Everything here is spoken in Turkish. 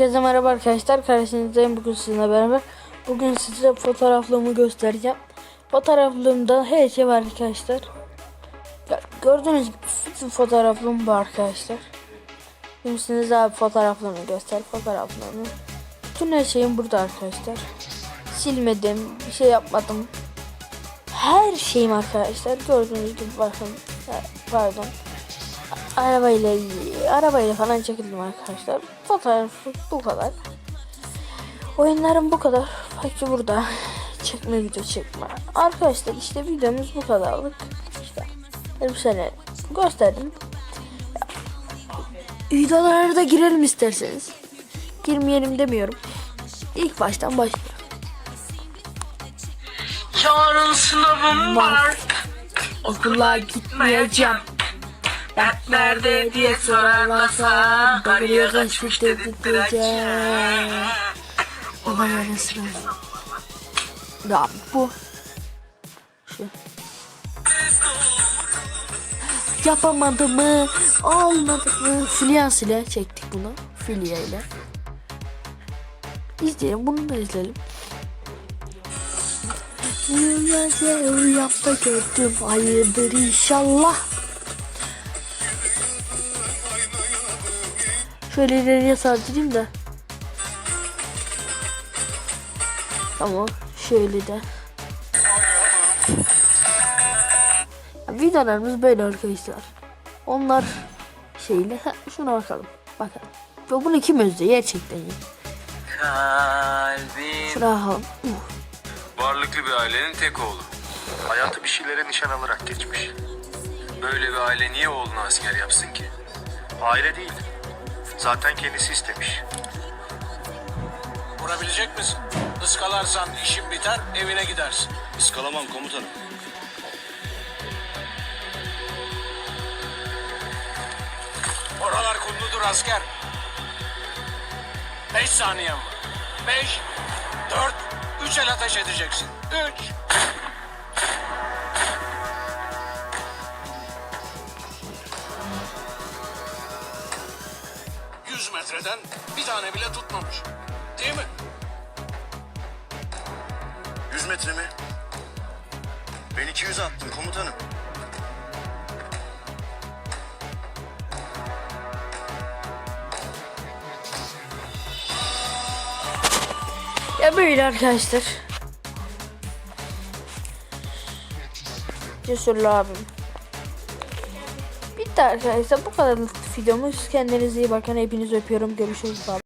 Herkese merhaba arkadaşlar. Karşınızdayım bugün sizinle beraber. Bugün size fotoğraflığımı göstereceğim. Fotoğraflığımda her şey var arkadaşlar. Gördüğünüz gibi bütün fotoğraflığım bu arkadaşlar. Şimdi size abi fotoğraflığımı göster. Fotoğraflığımı. Bütün her şeyim burada arkadaşlar. Silmedim. Bir şey yapmadım. Her şeyim arkadaşlar. Gördüğünüz gibi bakın. Pardon arabayla arabayla falan çekildim arkadaşlar. Fotoğraf bu kadar. Oyunlarım bu kadar. Fakir burada. Çekme video çekme. Arkadaşlar işte videomuz bu kadarlık. İşte elbiseleri gösterdim. Videolara da girelim isterseniz. Girmeyelim demiyorum. İlk baştan başlayalım. Yarın sınavım var. Okula gitmeyeceğim. Dert nerede diye sorarlarsa Karıya kaçmış dedirteceğim Baba yarısını. Ya bu. Şu. Yapamadı mı? Olmadı mı? Filyas ile çektik bunu. Filya ile. İzleyelim. Bunu da izleyelim. Rüyası rüyamda gördüm. Hayırdır inşallah. Şöyle ileriye sardırayım da. Tamam. Şöyle de. Ya, Videolarımız böyle arkadaşlar. Onlar şeyle ha, şuna bakalım. Bakalım. Ve bunu kim özlüyor gerçekten ya. Kalbim bakalım. Uh. Varlıklı bir ailenin tek oğlu. Hayatı bir şeylere nişan alarak geçmiş. Böyle bir aile niye oğlunu asker yapsın ki? Aile değil. Zaten kendisi istemiş. Vurabilecek misin? Iskalarsan işin biter, evine gidersin. Iskalamam komutanım. Oralar kumludur asker. Beş saniyen var. Beş, dört, üç el ateş edeceksin. Üç. Yüz metreden bir tane bile tutmamış. Değil mi? 100 metre mi? Ben 200 attım komutanım. Ya böyle arkadaşlar. Cesurlu abim. Bitti arkadaşlar. Bu kadar videomuz. Kendinize iyi bakın. Hepinizi öpüyorum. Görüşürüz. Bye.